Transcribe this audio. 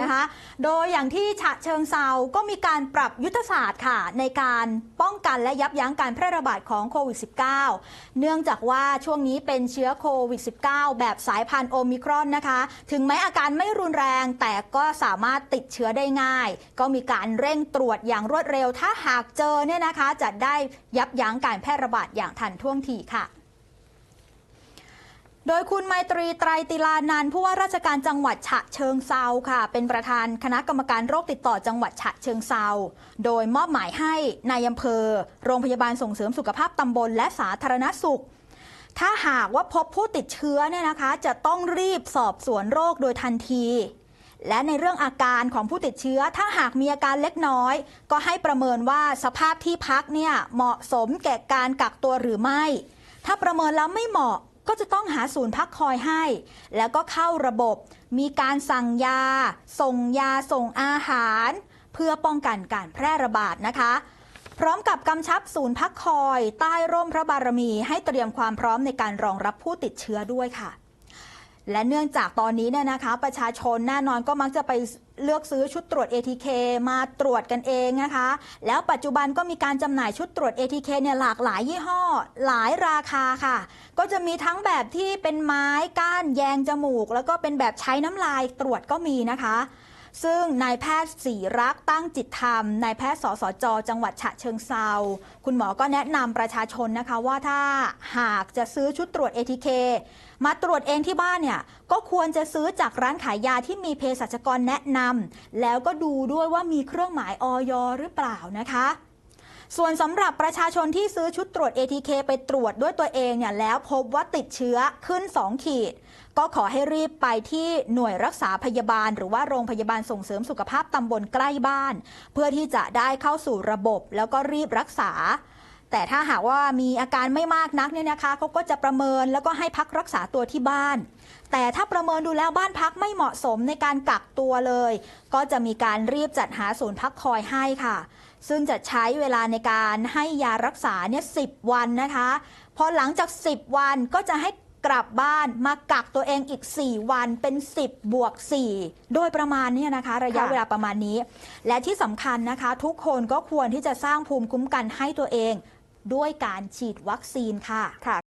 นะคะ โดยอย่างที่ฉะเชิงเซาก็มีการปรับยุทธศาสตร์ค่ะ ในการป้องกันและยับยั้งการแพร่ระบาดของโควิด -19 เนื่องจากว่าช่วงนี้เป็นเชื้อโควิด -19 แบบสายพันธุ์โอมิครอนนะคะ ถึงแม้อาการไม่รุนแรง แต่ก็สามารถติดเชื้อได้ง่าย ก็มีการเร่งตรวจอย่างรวดเร็ว ถ้าหากเจอเนี่ยนะคะจะได้ยับยั้งการแพร่ระบาดอย่างทันท่วงทีค่ะ โดยคุณไมตรีไตรติลานันผู้ว่าราชการจังหวัดฉะเชิงเซาค่ะ เป็นประธานคณะกรรมการโรคติดต่อจังหวัดฉะเชิงเซาโดยมอบหมายให้นายอำเภอ โรงพยาบาลส่งเสริมสุขภาพตำบลและสาธารณสุข ถ้าหากว่าพบผู้ติดเชื้อเนี่ยนะคะ จะต้องรีบสอบสวนโรคโดยทันทีและในเรื่องอาการของผู้ติดเชื้อถ้าหากมีอาการเล็กน้อย ก็ให้ประเมินว่าสภาพที่พักเนี่ยเหมาะสมแก่การกักตัวหรือไม่ ถ้าประเมินแล้วไม่เหมาะ ก็จะต้องหาศูนย์พักคอยให้ แล้วก็เข้าระบบ มีการสั่งยา ส่งยาส่งอาหาร เพื่อป้องกันการแพร่ระบาดนะคะ พร้อมกับกำชับศูนย์พักคอย ใต้ร่มพระบารมี ให้เตรียมความพร้อมในการรองรับผู้ติดเชื้อด้วยค่ะ และเนื่องจากตอนนี้เนี่ยนะคะ ประชาชนแน่นอนก็มักจะไปเลือกซื้อชุดตรวจ ATK มาตรวจกันเองนะคะ แล้วปัจจุบันก็มีการจำหน่ายชุดตรวจ ATK เนี่ยหลากหลายยี่ห้อ หลายราคาค่ะ ก็จะมีทั้งแบบที่เป็นไม้ก้านแยงจมูก แล้วก็เป็นแบบใช้น้ำลายตรวจก็มีนะคะ ซึ่งนายแพทย์ศรีรักตั้งจิตธรรมนายแพทย์สสจ จังหวัดฉะเชิงเซาคุณหมอก็แนะนำประชาชนนะคะว่าถ้าหากจะซื้อชุดตรวจ ATK มาตรวจเองที่บ้านเนี่ยก็ควรจะซื้อจากร้านขายยาที่มีเภสัชกรแนะนำแล้วก็ดูด้วยว่ามีเครื่องหมายออยหรือเปล่านะคะ ส่วนสำหรับประชาชนที่ซื้อชุดตรวจ ATK ไปตรวจด้วยตัวเองเนี่ยแล้วพบว่าติดเชื้อขึ้น 2 ขีด ก็ขอให้รีบไปที่หน่วยรักษาพยาบาล หรือว่าโรงพยาบาลส่งเสริมสุขภาพตำบลใกล้บ้าน เพื่อที่จะได้เข้าสู่ระบบแล้วก็รีบรักษา แต่ถ้าหากว่ามีอาการไม่มากนักเนี่ยนะคะเขาก็จะประเมินแล้วก็ให้พักรักษาตัวที่บ้าน แต่ถ้าประเมินดูแล้วบ้านพักไม่เหมาะสมในการกักตัวเลย ก็จะมีการรีบจัดหาศูนย์พักคอยให้ค่ะ ซึ่งจะใช้เวลาในการให้ยารักษาเนี่ยสิวันนะคะพอหลังจาก 10 วันก็จะให้กลับบ้านมากักตัวเองอีก 4 วันเป็น 10 บวก 4 โดยประมาณเนี้นะคะ ระยะเวลาประมาณนี้ และที่สำคัญนะคะ ทุกคนก็ควรที่จะสร้างภูมิคุ้มกันให้ตัวเอง ด้วยการฉีดวัคซีนค่ะ